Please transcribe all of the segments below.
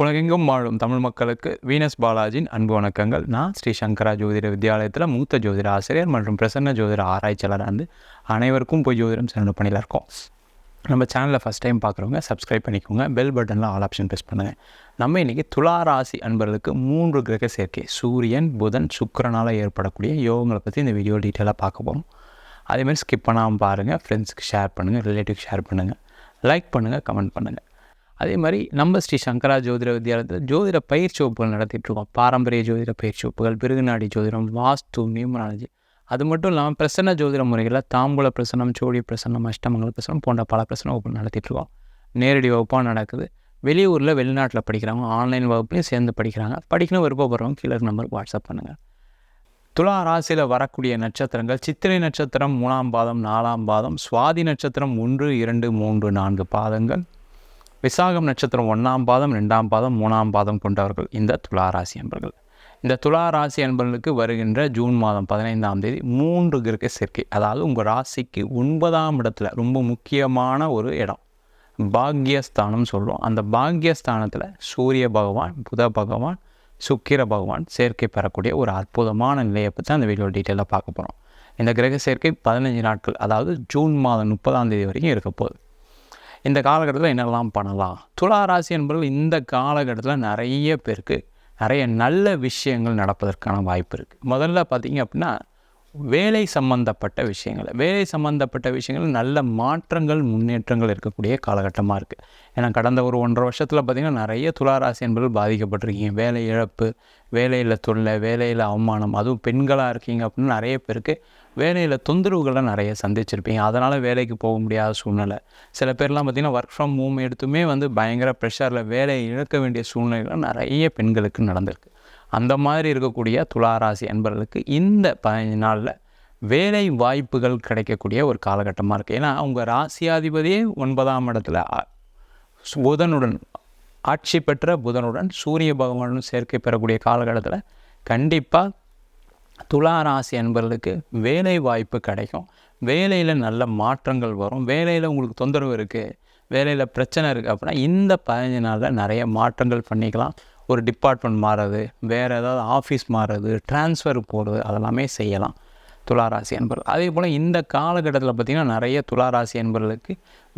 உலகெங்கும் வாழும் தமிழ் மக்களுக்கு வீனஸ் பாலாஜியின் அன்பு வணக்கங்கள். நான் ஸ்ரீ சங்கரா ஜோதிட வித்யாலயத்தில் மூத்த ஜோதிட ஆசிரியர் மற்றும் பிரசன்ன ஜோதிட ஆராய்ச்சியாளர் வந்து அனைவருக்கும் போய் ஜோதிடம் சிறந்த பணியில் இருக்கோம். நம்ம சேனலில் ஃபஸ்ட் டைம் பார்க்குறவங்க சப்ஸ்கிரைப் பண்ணிக்கோங்க. பெல் பட்டனில் ஆல் ஆப்ஷன் ப்ரெஸ் பண்ணுங்கள் நம்ம இன்றைக்கி துலா ராசி அன்பர்களுக்கு மூன்று கிரக சேர்க்கை. சூரியன் புதன் சுக்கரனால் ஏற்படக்கூடிய யோகங்களை பற்றி இந்த வீடியோ டீட்டெயிலாக பார்க்க போகிறோம் அதேமாதிரி ஸ்கிப் பண்ணாமல் பாருங்கள் ஃப்ரெண்ட்ஸுக்கு ஷேர் பண்ணுங்கள் ரிலேட்டிவ் ஷேர் பண்ணுங்கள் லைக் பண்ணுங்கள் கமெண்ட் பண்ணுங்கள் அதே மாதிரி நம்ம ஸ்ரீ சங்கரா ஜோதிட வித்யாலயத்தில் ஜோதிட பயிற்சி வகுப்புகள் நடத்திட்டுருக்கோம். பாரம்பரிய ஜோதிட பயிற்சி வகுப்புகள் பிருகுநாடி ஜோதிடம் வாஸ்து நியூமராலஜி. அது மட்டும் இல்லாமல் பிரசன்ன ஜோதிட முறைகளில் தாம்பூல பிரசனம் சோழி பிரசனம் அஷ்டமங்கல பிரசனம் போன்ற பல பிரசன வகுப்பு நடத்திட்டுருக்கோம். நேரடி வகுப்பாக நடக்குது. வெளியூரில் வெளிநாட்டில் படிக்கிறவங்க ஆன்லைன் வகுப்புலையும் சேர்ந்து படிக்கிறாங்க. படிக்கணும் விருப்பப்படுறவங்க கீழே நம்பருக்கு வாட்ஸ்அப் பண்ணுங்கள் துலா ராசியில் வரக்கூடிய நட்சத்திரங்கள் சித்திரை நட்சத்திரம் மூணாம் பாதம் நாலாம் பாதம் சுவாதி நட்சத்திரம் ஒன்று இரண்டு மூன்று நான்கு பாதங்கள். விசாகம் நட்சத்திரம் ஒன்றாம் பாதம் ரெண்டாம் பாதம் மூணாம் பாதம் கொண்டவர்கள் இந்த துளாராசி என்பர்கள் இந்த துளாராசி என்பர்களுக்கு வருகின்ற ஜூன் மாதம் பதினைந்தாம் தேதி மூன்று கிரக சேர்க்கை. அதாவது உங்கள் ராசிக்கு ஒன்பதாம் இடத்துல ரொம்ப முக்கியமான ஒரு இடம். பாக்யஸ்தானம் சொல்லுவோம் அந்த பாக்யஸ்தானத்தில் சூரிய பகவான் புத பகவான் சுக்கிர பகவான் சேர்க்கை பெறக்கூடிய ஒரு அற்புதமான நிலையை பற்றி அந்த வீடியோ டீட்டெயிலாக பார்க்க போகிறோம் இந்த கிரக சேர்க்கை பதினஞ்சு நாட்கள் அதாவது ஜூன் மாதம் முப்பதாம் தேதி வரைக்கும் இருக்க போகுது. இந்த காலகட்டத்தில் என்னெல்லாம் பண்ணலாம்? துலா ராசி என்பவர்கள் இந்த காலகட்டத்தில் நிறைய பேருக்கு நிறைய நல்ல விஷயங்கள் நடப்பதற்கான வாய்ப்பு இருக்குது முதல்ல பார்த்தீங்க அப்படின்னா வேலை சம்பந்தப்பட்ட விஷயங்கள். வேலை சம்பந்தப்பட்ட விஷயங்கள் நல்ல மாற்றங்கள் முன்னேற்றங்கள் இருக்கக்கூடிய காலகட்டமாக இருக்குது ஏன்னா கடந்த ஒரு ஒன்றரை வருஷத்தில் பார்த்திங்கன்னா நிறைய துளாராசி என்பது பாதிக்கப்பட்டிருக்கீங்க. வேலை இழப்பு வேலையில் தொல்லை வேலையில் அவமானம் அதுவும் பெண்களாக இருக்கீங்க அப்படின்னு நிறைய பேருக்கு வேலையில் தொந்தரவுகளை நிறைய சந்திச்சிருப்பீங்க. அதனால் வேலைக்கு போக முடியாத சூழ்நிலை. சில பேர்லாம் பார்த்திங்கன்னா ஒர்க் ஃப்ரம் ஹோம் எடுத்துமே வந்து பயங்கர ப்ரெஷரில் வேலையை இழக்க வேண்டிய சூழ்நிலைகள் நிறைய பெண்களுக்கு நடந்திருக்கு. அந்த மாதிரி இருக்கக்கூடிய துளாராசி என்பவர்களுக்கு இந்த பதினஞ்சு நாளில் வேலை வாய்ப்புகள் கிடைக்கக்கூடிய ஒரு காலகட்டமாக இருக்குது ஏன்னா அவங்க ராசியாதிபதியே ஒன்பதாம் இடத்துல புதனுடன் ஆட்சி பெற்ற புதனுடன் சூரிய பகவானுடன் சேர்க்கை பெறக்கூடிய காலகட்டத்தில் கண்டிப்பாக துலா ராசி என்பவர்களுக்கு வேலை வாய்ப்பு கிடைக்கும். வேலையில் நல்ல மாற்றங்கள் வரும். வேலையில் உங்களுக்கு தொந்தரவு இருக்குது வேலையில் பிரச்சனை இருக்குது அப்படின்னா இந்த பதினஞ்சு நாளில் நிறைய மாற்றங்கள் பண்ணிக்கலாம். ஒரு டிபார்ட்மெண்ட் மாறுறது வேறு ஏதாவது ஆஃபீஸ் மாறுறது ட்ரான்ஸ்ஃபர் போடுறது அதெல்லாமே செய்யலாம். துளாராசி என்பர்கள் அதே போல் இந்த காலகட்டத்தில் பார்த்திங்கன்னா நிறைய துளாராசி என்பர்களுக்கு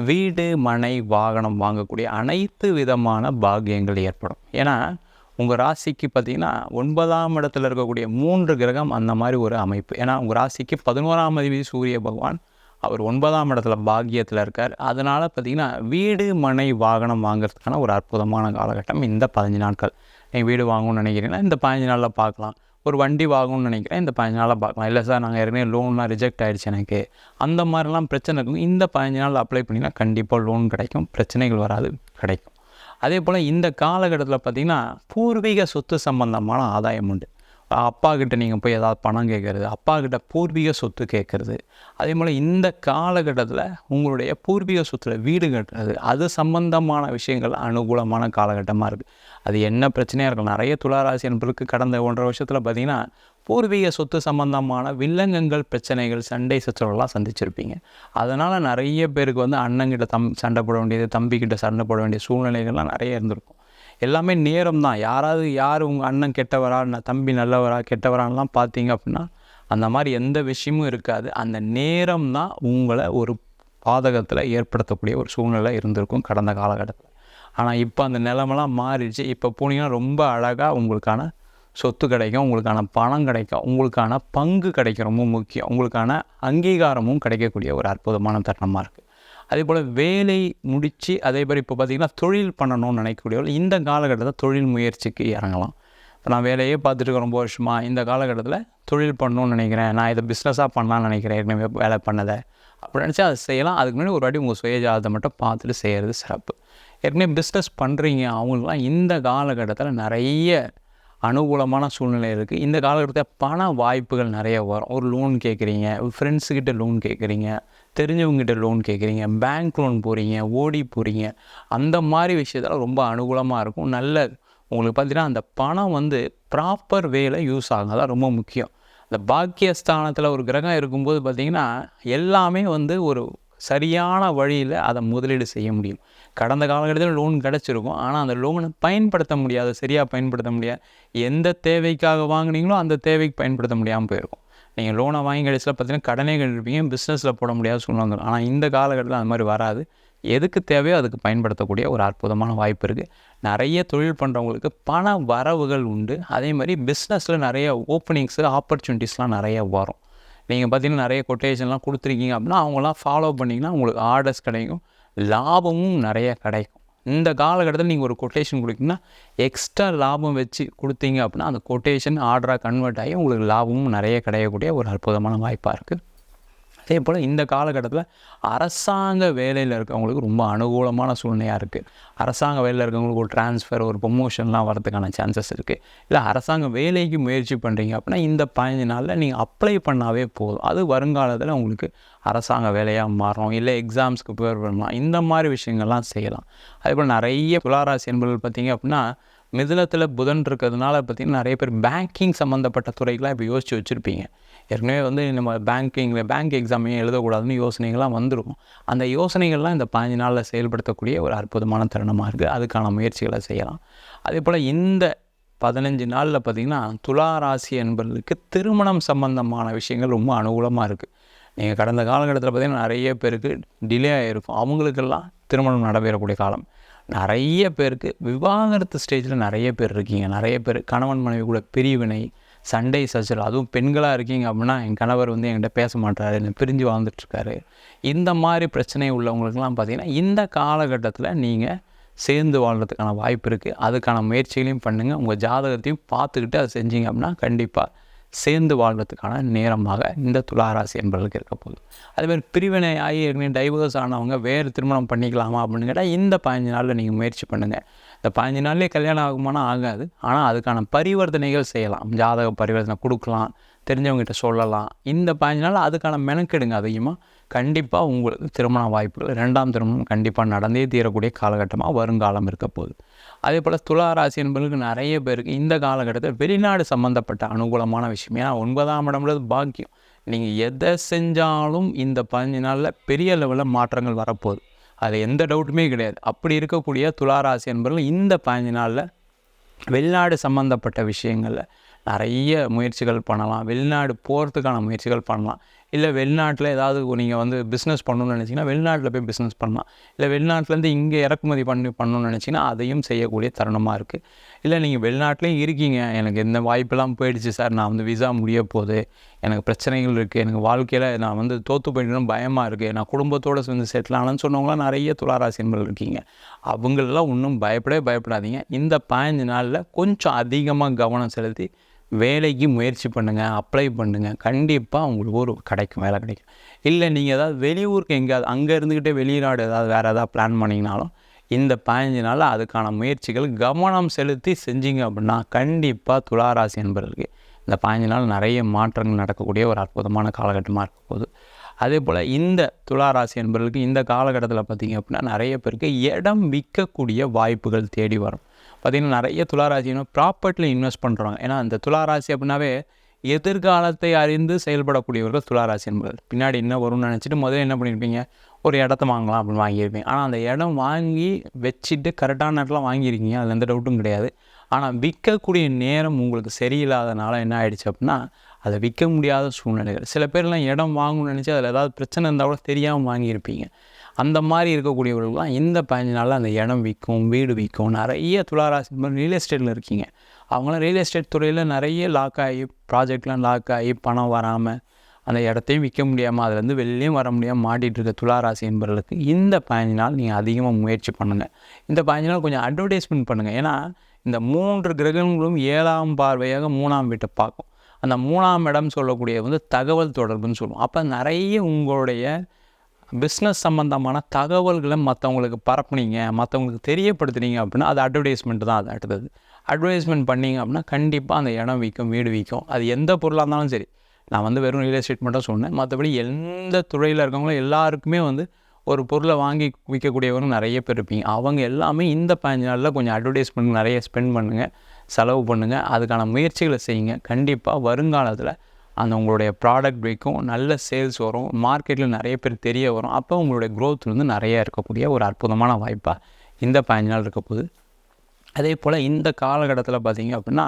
வீடு மனை வாகனம் வாங்கக்கூடிய அனைத்து விதமான பாக்கியங்கள் ஏற்படும். ஏன்னா உங்கள் ராசிக்கு பார்த்திங்கன்னா ஒன்பதாம் இடத்துல இருக்கக்கூடிய மூன்று கிரகம் அந்த மாதிரி ஒரு அமைப்பு. ஏன்னா உங்கள் ராசிக்கு பதினோராம் அதிபதி சூரிய பகவான் அவர் ஒன்பதாம் இடத்துல பாக்கியத்தில் இருக்கார். அதனால் பார்த்திங்கன்னா வீடு மனை வாகனம் வாங்குறதுக்கான ஒரு அற்புதமான காலகட்டம் இந்த பதினஞ்சு நாட்கள். நீங்கள் வீடு வாங்கணும்னு நினைக்கிறீங்கன்னா இந்த பதினஞ்சு நாளில் பார்க்கலாம். ஒரு வண்டி வாங்கணும்னு நினைக்கிறேன் இந்த பதினஞ்சு நாளில் பார்க்கலாம். இல்லை சார் நாங்கள் ஏற்கனவே லோன்லாம் ரிஜெக்ட் ஆகிடுச்சு எனக்கு. அந்த மாதிரிலாம் பிரச்சனை இருக்கும். இந்த பதினஞ்சு நாளில் அப்ளை பண்ணிங்கன்னா கண்டிப்பாக லோன் கிடைக்கும். பிரச்சனைகள் வராது கிடைக்கும். அதே போல் இந்த காலகட்டத்தில் பார்த்திங்கன்னா பூர்வீக சொத்து சம்பந்தமான ஆதாயம் உண்டு. அப்பா கிட்ட நீங்கள் போய் ஏதாவது பணம் கேட்குறது அப்பா கிட்ட பூர்வீக சொத்து கேட்குறது அதே போல் இந்த காலகட்டத்தில் உங்களுடைய பூர்வீக சொத்தில் வீடு கட்டுறது அது சம்பந்தமான விஷயங்கள் அனுகூலமான காலகட்டமாக இருக்குது அது என்ன பிரச்சனையாக இருக்கும் நிறைய துளாராசி என்பதற்கு கடந்த ஒன்றரை வருஷத்தில் பார்த்திங்கன்னா பூர்வீக சொத்து சம்பந்தமான வில்லங்கங்கள் பிரச்சனைகள் சண்டை சச்சரவுலாம் சந்திச்சிருப்பீங்க. அதனால் நிறைய பேருக்கு வந்து அண்ணங்கிட்ட தம் சண்டை போட வேண்டியது தம்பிக்கிட்ட சண்டை போட வேண்டிய சூழ்நிலைகள்லாம் நிறைய இருந்திருக்கும். எல்லாமே நேரம் தான் யாராவது யார் உங்கள் அண்ணன் கெட்டவரா தம்பி நல்லவரா கெட்டவரான்லாம் பார்த்தீங்க அப்படின்னா அந்த மாதிரி எந்த விஷயமும் இருக்காது. அந்த நேரம் தான் உங்களை ஒரு பாதகத்தில் ஏற்படுத்தக்கூடிய ஒரு சூழ்நிலை இருந்திருக்கும் கடந்த காலகட்டத்தில். ஆனால் இப்போ அந்த நிலமெல்லாம் மாறிடுச்சு. இப்போ போனீங்கன்னா ரொம்ப அழகாக உங்களுக்கான சொத்து கிடைக்கும் உங்களுக்கான பணம் கிடைக்கும் உங்களுக்கான பங்கு கிடைக்கும் ரொம்ப முக்கியம். உங்களுக்கான அங்கீகாரமும் கிடைக்கக்கூடிய ஒரு அற்புதமான தருணமாக இருக்குது அதே போல் வேலை முடித்து அதே மாதிரி இப்போ பார்த்திங்கன்னா தொழில் பண்ணணும்னு நினைக்கக்கூடியவர்கள் இந்த காலகட்டத்தில் தொழில் முயற்சிக்கு இறங்கலாம். இப்போ நான் வேலையே பார்த்துட்டு ரொம்ப வருஷமாக இந்த காலகட்டத்தில் தொழில் பண்ணணும்னு நினைக்கிறேன். நான் இதை பிஸ்னஸாக பண்ணலாம்னு நினைக்கிறேன். ஏற்கனவே வேலை பண்ணதை. அப்படி நினச்சி அதை செய்யலாம். அதுக்கு முன்னாடி ஒரு வாட்டி உங்கள் சுயஜாதத்தை மட்டும் பார்த்துட்டு செய்கிறது சிறப்பு. ஏற்கனவே பிஸ்னஸ் பண்ணுறீங்க அவங்களுக்குலாம் இந்த காலகட்டத்தில் நிறைய அனுகூலமான சூழ்நிலை இருக்குது இந்த காலகட்டத்தில் பண வாய்ப்புகள் நிறைய வரும். ஒரு லோன் கேட்குறீங்க ஃப்ரெண்ட்ஸுக்கிட்ட லோன் கேட்குறீங்க தெரிஞ்சவங்ககிட்ட லோன் கேட்குறீங்க பேங்க் லோன் போகிறீங்க ஓடி போகிறீங்க அந்த மாதிரி விஷயத்தில் ரொம்ப அனுகூலமாக இருக்கும். நல்ல உங்களுக்கு பார்த்தீங்கன்னா அந்த பணம் வந்து ப்ராப்பர் வேல யூஸ் ஆகும். அதான் ரொம்ப முக்கியம். இந்த பாக்கியஸ்தானத்தில் ஒரு கிரகம் இருக்கும்போது பார்த்திங்கன்னா எல்லாமே வந்து ஒரு சரியான வழியில் அதை முதலீடு செய்ய முடியும். கடந்த காலகட்டத்தில் லோன் கிடச்சிருக்கும். ஆனால் அந்த லோனை பயன்படுத்த முடியாது. சரியாக பயன்படுத்த முடியாது. எந்த தேவைக்காக வாங்குனீங்களோ அந்த தேவைக்கு பயன்படுத்த முடியாமல் போயிருக்கும். நீங்கள் லோனை வாங்கி கடைசியில் பார்த்தீங்கன்னா கடனே கட்டிருப்பீங்க பிஸ்னஸில் போட முடியாத சூழ்நிலை வந்துடும் ஆனால் இந்த காலகட்டத்தில் அந்த மாதிரி வராது. எதுக்கு தேவையோ அதுக்கு பயன்படுத்தக்கூடிய ஒரு அற்புதமான வாய்ப்பு இருக்குது நிறைய தொழில் பண்ணுறவங்களுக்கு பண வரவுகள் உண்டு. அதே மாதிரி பிஸ்னஸில் நிறைய ஓப்பனிங்ஸு ஆப்பர்ச்சுனிட்டிஸ்லாம் நிறைய வரும். நீங்கள் பார்த்தீங்கன்னா நிறைய கொட்டேஷன்லாம் கொடுத்துருக்கீங்க அப்படின்னா அவங்களாம் ஃபாலோ பண்ணிங்கன்னா உங்களுக்கு ஆர்டர்ஸ் கிடைக்கும். லாபமும் நிறைய கிடைக்கும். இந்த காலகட்டத்தில் நீங்கள் ஒரு கொட்டேஷன் கொடுத்தீங்கன்னா எக்ஸ்ட்ரா லாபம் வச்சு கொடுத்தீங்க அப்படின்னா அந்த கொட்டேஷன் ஆர்டராக கன்வெர்ட் ஆகி உங்களுக்கு லாபமும் நிறைய கிடையக்கூடிய ஒரு அற்புதமான வாய்ப்பாக இருக்குது அதே போல் இந்த காலகட்டத்தில் அரசாங்க வேலையில் இருக்கவங்களுக்கு ரொம்ப அனுகூலமான சூழ்நிலையாக இருக்குது அரசாங்க வேலையில் இருக்கவங்களுக்கு ஒரு ட்ரான்ஸ்ஃபர் ஒரு ப்ரொமோஷன்லாம் வரதுக்கான சான்சஸ் இருக்குது இல்லை அரசாங்க வேலைக்கு முயற்சி பண்ணுறீங்க அப்படின்னா இந்த பதினஞ்சு நாளில் நீங்கள் அப்ளை பண்ணாவே போதும். அது வருங்காலத்தில் உங்களுக்கு அரசாங்க வேலையாக மாறும் இல்லை எக்ஸாம்ஸ்க்கு ப்ரிப்பேர் பண்ணலாம் இந்த மாதிரி விஷயங்கள்லாம் செய்யலாம். அதே போல் நிறைய துளாராசி என்பவர்கள் பார்த்தீங்க அப்படின்னா மிதிலத்தில் புதன் இருக்கிறதுனால பார்த்திங்கன்னா நிறைய பேர் பேங்கிங் சம்மந்தப்பட்ட துறைகளாக இப்போ யோசித்து வச்சுருப்பீங்க. ஏற்கனவே வந்து நம்ம பேங்கிங்கில் பேங்க் எக்ஸாமையும் எழுதக்கூடாதுன்னு யோசனைகள்லாம் வந்துடும் அந்த யோசனைகள்லாம் இந்த பதினஞ்சு நாளில் செயல்படுத்தக்கூடிய ஒரு அற்புதமான தருணமாக இருக்குது அதுக்கான முயற்சிகளை செய்யலாம். அதே போல் இந்த பதினஞ்சு நாளில் பார்த்திங்கன்னா துலா ராசி என்பதற்கு திருமணம் சம்பந்தமான விஷயங்கள் ரொம்ப அனுகூலமாக இருக்குது நீங்கள் கடந்த காலகட்டத்தில் பார்த்திங்கன்னா நிறைய பேருக்கு டிலே ஆகிருக்கும் அவங்களுக்கெல்லாம் திருமணம் நடைபெறக்கூடிய காலம். நிறைய பேருக்கு விவாகரத்து ஸ்டேஜில் நிறைய பேர் இருக்கீங்க. நிறைய பேர் கணவன் மனைவி கூட பிரிவினை சண்டை சச்சரவு. அதுவும் பெண்களாக இருக்கீங்க அப்படின்னா என் கணவர் வந்து என்கிட்ட பேச மாட்டாரு என்னை பிரிஞ்சு வாழ்ந்துட்டுருக்காரு. இந்த மாதிரி பிரச்சனை உள்ளவங்களுக்கெல்லாம் பார்த்திங்கன்னா இந்த காலகட்டத்தில் நீங்கள் சேர்ந்து வாழ்கிறதுக்கான வாய்ப்பு இருக்குது அதுக்கான முயற்சிகளையும் பண்ணுங்கள் உங்கள் ஜாதகத்தையும் பார்த்துக்கிட்டு அதை செஞ்சீங்க அப்படின்னா கண்டிப்பாக சேர்ந்து வாழ்கிறதுக்கான நேரமாக இந்த துளாராசி என்பவர்களுக்கு இருக்க போகுது. அதேமாதிரி பிரிவினை ஆகி ஏற்கனவே டைவர்ஸ் ஆனவங்க வேறு திருமணம் பண்ணிக்கலாமா அப்படின்னு கேட்டால் இந்த பதினஞ்சு நாளில் நீங்கள் முயற்சி பண்ணுங்கள் இந்த பதினஞ்சு நாள்லேயே கல்யாணம் ஆகுமானா ஆகாது. ஆனால் அதுக்கான பரிவர்த்தனைகள் செய்யலாம். ஜாதக பரிவர்த்தனை கொடுக்கலாம். தெரிஞ்சவங்ககிட்ட சொல்லலாம். இந்த பதினஞ்சு நாள் அதுக்கான மெனக்கெடுங்க அதிகமாக கண்டிப்பாக உங்களுக்கு திருமண வாய்ப்புகள் ரெண்டாம் திருமணம் கண்டிப்பாக நடந்தே தீரக்கூடிய காலகட்டமாக வருங்காலம் இருக்க போகுது. அதே போல் துளாராசி என்பவர்களுக்கு நிறைய பேருக்கு இந்த காலகட்டத்தில் வெளிநாடு சம்மந்தப்பட்ட அனுகூலமான விஷயம். ஏன்னா ஒன்பதாம் இடம்ன்றது பாக்கியம். நீங்கள் எதை செஞ்சாலும் இந்த பதினஞ்சு நாளில் பெரிய லெவலில் மாற்றங்கள் வரப்போகுது. அது எந்த டவுட்டுமே கிடையாது. அப்படி இருக்கக்கூடிய துளாராசி என்பவர்கள் இந்த பதினஞ்சு நாளில் வெளிநாடு சம்மந்தப்பட்ட விஷயங்களில் நிறைய முயற்சிகள் பண்ணலாம். வெளிநாடு போகிறதுக்கான முயற்சிகள் பண்ணலாம். இல்லை வெளிநாட்டில் ஏதாவது நீங்கள் வந்து பிஸ்னஸ் பண்ணணும்னு நினச்சிங்கன்னா வெளிநாட்டில் போய் பிஸ்னஸ் பண்ணலாம். இல்லை வெளிநாட்டிலேருந்து இங்கே இறக்குமதி பண்ணி பண்ணணும்னு நினச்சிங்கன்னா அதையும் செய்யக்கூடிய தருணமாக இருக்குது இல்லை நீங்கள் வெளிநாட்டிலையும் இருக்கீங்க. எனக்கு இந்த வாய்ப்பெல்லாம் போயிடுச்சு சார். நான் வந்து விசா முடிய போகுது. எனக்கு பிரச்சனைகள் இருக்குது எனக்கு வாழ்க்கையில் நான் வந்து தோற்று போயிடணும் பயமாக இருக்குது நான் குடும்பத்தோடு சேர்ந்து செட்டில் ஆனேன்னு சொன்னவங்களாம் நிறைய துளாராசி என்பர்கள் இருக்கீங்க. அவங்களெல்லாம் ஒன்றும் பயப்படவே பயப்படாதீங்க. இந்த பதினஞ்சு நாளில் கொஞ்சம் அதிகமாக கவனம் செலுத்தி வேலைக்கு முயற்சி பண்ணுங்கள் அப்ளை பண்ணுங்கள் கண்டிப்பாக உங்களுக்கு ஒரு கிடைக்கும் வேலை கிடைக்கும். இல்லை நீங்கள் ஏதாவது வெளியூருக்கு எங்கேயாவது அங்கே இருந்துக்கிட்டே வெளிநாடு ஏதாவது வேறு ஏதாவது பிளான் பண்ணிங்கனாலும் இந்த பதினஞ்சு நாளில் அதுக்கான முயற்சிகள் கவனம் செலுத்தி செஞ்சீங்க அப்படின்னா கண்டிப்பாக துளாராசி என்பவர்களுக்கு இந்த பதினஞ்சு நாள் நிறைய மாற்றங்கள் நடக்கக்கூடிய ஒரு அற்புதமான காலகட்டமாக இருக்க போகுது. அதே போல் இந்த துளாராசி என்பவர்களுக்கு இந்த காலகட்டத்தில் பார்த்திங்க அப்படின்னா நிறைய பேருக்கு இடம் விற்கக்கூடிய வாய்ப்புகள் தேடி வரும். பார்த்திங்கன்னா நிறைய துளாராசினா ப்ராப்பர்ட்டியில் இன்வெஸ்ட் பண்ணுறாங்க ஏன்னா அந்த துளாராசி அப்படின்னாவே எதிர்காலத்தை அறிந்து செயல்படக்கூடியவர்கள் துளாராசி என்பது. பின்னாடி என்ன வரும்னு நினச்சிட்டு முதல்ல என்ன பண்ணியிருப்பீங்க ஒரு இடத்த வாங்கலாம் அப்படின்னு வாங்கியிருப்பீங்க. ஆனால் அந்த இடம் வாங்கி வச்சுட்டு கரெக்டான நேரத்தில் வாங்கியிருக்கீங்க. அதில் எந்த டவுட்டும் கிடையாது. ஆனால் விற்கக்கூடிய நேரம் உங்களுக்கு சரியில்லாதனால என்ன ஆயிடுச்சு அப்படின்னா அதை விற்க முடியாத சூழ்நிலைகள். சில பேர்லாம் இடம் வாங்கணும்னு நினச்சி அதில் ஏதாவது பிரச்சனை இருந்தால் கூட தெரியாமல் வாங்கியிருப்பீங்க. அந்த மாதிரி இருக்கக்கூடியவர்களுக்குலாம் இந்த பதினஞ்சு நாளில் அந்த இடம் விற்கும் வீடு விற்கும் நிறைய துளாராசி ரியல் எஸ்டேட்டில் இருக்கீங்க. அவங்களாம் ரியல் எஸ்டேட் துறையில் நிறைய லாக் ஆகி ப்ராஜெக்ட்லாம் லாக் ஆகி பணம் வராமல் அந்த இடத்தையும் விற்க முடியாமல் அதுலேருந்து வெளிலையும் வர முடியாமல் மாட்டிகிட்டு இருக்க துளாராசி என்பவர்களுக்கு இந்த பதினஞ்சு நாள் நீங்கள் அதிகமாக முயற்சி பண்ணுங்கள் இந்த பதினஞ்சு நாள் கொஞ்சம் அட்வர்டைஸ்மெண்ட் பண்ணுங்கள் ஏன்னா இந்த மூன்று கிரகங்களும் ஏழாம் பார்வையாக மூணாம் வீட்டை பார்க்கும். அந்த மூணாம் இடம் சொல்லக்கூடிய வந்து தகவல் தொடர்புன்னு சொல்லுவோம். அப்போ நிறைய உங்களுடைய பிஸ்னஸ் சம்மந்தமான தகவல்களை மற்றவங்களுக்கு பரப்புனீங்க மற்றவங்களுக்கு தெரியப்படுத்துனீங்க அப்படின்னா அது அட்வர்டைஸ்மெண்ட் தான் அது அடுத்தது. அட்வர்டைஸ்மெண்ட் பண்ணிங்க அப்படின்னா கண்டிப்பாக அந்த இடம் விற்கும் வீடு விற்கும். அது எந்த பொருளாக இருந்தாலும் சரி. நான் வந்து வெறும் ரியல் எஸ்டேட் மட்டும் சொன்னேன். மற்றபடி எந்த துறையில் இருக்கவங்களும் எல்லாருக்குமே வந்து ஒரு பொருளை வாங்கி விற்கக்கூடியவங்க நிறைய பேர் இருப்பீங்க. அவங்க எல்லாமே இந்த பதினஞ்சு நாளில் கொஞ்சம் அட்வர்டைஸ்மெண்ட் நிறைய ஸ்பெண்ட் பண்ணுங்கள் செலவு பண்ணுங்கள் அதுக்கான முயற்சிகளை செய்யுங்க. கண்டிப்பாக வருங்காலத்தில் அந்த உங்களுடைய ப்ராடக்ட் விற்கும் நல்ல சேல்ஸ் வரும் மார்க்கெட்டில் நிறைய பேர் தெரிய வரும். அப்போ உங்களுடைய க்ரோத் வந்து நிறைய இருக்கக்கூடிய ஒரு அற்புதமான வாய்ப்பாக இந்த பதினஞ்சு நாள் இருக்க போகுது. அதே போல் இந்த காலகட்டத்தில் பார்த்தீங்க அப்படின்னா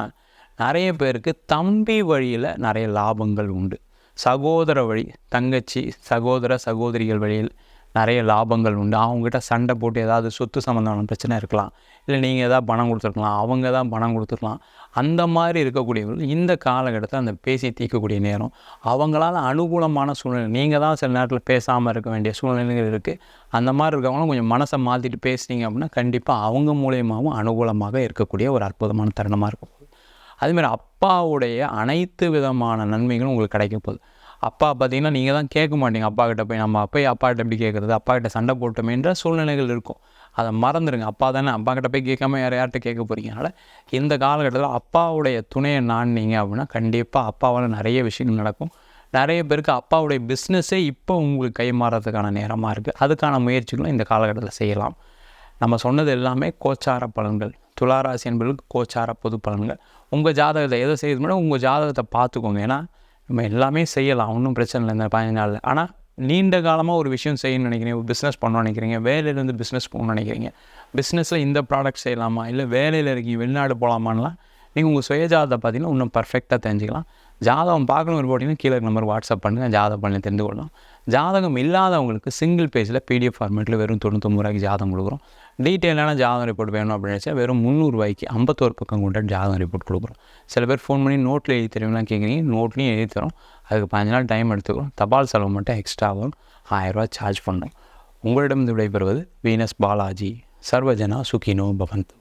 நிறைய பேருக்கு தம்பி வழியில் நிறைய லாபங்கள் உண்டு. சகோதர வழி தங்கச்சி சகோதர சகோதரிகள் வழியில் நிறைய லாபங்கள் உண்டு. அவங்ககிட்ட சண்டை போட்டு ஏதாவது சொத்து சம்மந்தமான பிரச்சனை இருக்கலாம். இல்லை நீங்கள் ஏதாவது பணம் கொடுத்துருக்கலாம். அவங்க தான் பணம் கொடுத்துருக்கலாம். அந்த மாதிரி இருக்கக்கூடியவர்கள் இந்த காலகட்டத்தில் அந்த பேசி தீர்க்கக்கூடிய நேரம். அவங்களால அனுகூலமான சூழ்நிலை நீங்கள் தான் சில நேரத்தில் பேசாமல் இருக்க வேண்டிய சூழ்நிலைகள் இருக்குது அந்த மாதிரி இருக்கவங்களும் கொஞ்சம் மனசை மாற்றிட்டு பேசுனீங்க அப்படின்னா கண்டிப்பாக அவங்க மூலியமாகவும் அனுகூலமாக இருக்கக்கூடிய ஒரு அற்புதமான தருணமாக இருக்கும் அதுமாதிரி அப்பாவுடைய அனைத்து விதமான நன்மைகளும் உங்களுக்கு கிடைக்க போகுது. அப்பா பார்த்தீங்கன்னா நீங்கள் தான் கேட்க மாட்டீங்க. அப்பா கிட்ட போய் நம்ம போய் அப்பா கிட்ட எப்படி கேட்குறது? அப்பா கிட்ட சண்டை போட்டோமேன்ற சூழ்நிலைகள் இருக்கும். அதை மறந்துடுங்க அப்பா தானே. அப்பா கிட்ட போய் கேட்காம யார் யார்கிட்ட கேட்க போகிறீங்க அதனால் இந்த காலகட்டத்தில் அப்பாவுடைய துணையை நாடினீங்க அப்படின்னா கண்டிப்பாக அப்பாவால் நிறைய விஷயங்கள் நடக்கும். நிறைய பேருக்கு அப்பாவுடைய பிஸ்னஸே இப்போ உங்களுக்கு கைமாறதுக்கான நேரமாக இருக்குது அதுக்கான முயற்சிகளும் இந்த காலகட்டத்தில் செய்யலாம். நம்ம சொன்னது எல்லாமே கோச்சார பலன்கள். துளாராசி என்பவர்களுக்கு கோச்சார பொது பலன்கள். உங்கள் ஜாதகத்தை எதை செய்யுதுன்னா உங்கள் ஜாதகத்தை பார்த்துக்கோங்க. ஏன்னா நம்ம எல்லாமே செய்யலாம் ஒன்றும் பிரச்சனை இல்லை இந்த பதினஞ்சு நாளில் ஆனால் நீண்ட காலமாக ஒரு விஷயம் செய்யணும்னு நினைக்கிறீங்க ஒரு பிஸ்னஸ் பண்ணணும்னு நினைக்கிறீங்க வேலையிலேருந்து பிஸ்னஸ் போகணும்னு நினைக்கிறீங்க. பிஸ்னஸில் இந்த ப்ராடக்ட் செய்யலாமா? இல்லை வேலையில் இருக்கீங்க வெளிநாடு போகலாமான்லாம் நீங்கள் உங்கள் சுய பார்த்தீங்கன்னா இன்னும் பர்ஃபெக்டாக தெரிஞ்சுக்கலாம். ஜாதகம் பார்க்கணும் ஒரு போட்டிங்கன்னா கீழே நம்பர் வாட்ஸ்அப் பண்ணுங்கள் ஜாதகம் பண்ணி தெரிந்து கொள்ளலாம். ஜாதகம் இல்லாதவங்களுக்கு சிங்கிள் பேஜில் பிடிஎஃப் ஃபார்மேட்டில் வெறும் தொண்ணூத்தொம்பது ரூபாய்க்கு ஜாதகம் கொடுக்குறோம். டீட்டெயிலான ஜாதகம் ரிப்போர்ட் வேணும் அப்படின்னு நினச்சா வெறும் முந்நூறுரூவாய்க்கு ஐம்பத்தோரு பக்கம் கொண்ட ஜாதகம் ரிப்போர்ட் கொடுக்குறோம். சில பேர் ஃபோன் பண்ணி நோட்டில் எழுதி தருவீங்களா கேட்குறீங்க நோட்லேயும் எழுதி தரோம். அதுக்கு பதினஞ்சு நாள் டைம் எடுத்துக்கிறோம். தபால் செலவு மட்டும் எக்ஸ்ட்ரா ஆகும் ஆயிரரூவா சார்ஜ் பண்ணோம் உங்களிடம் விடைபெறுவது வீனஸ் பாலாஜி. சர்வஜனா சுகினோ பவந்த்.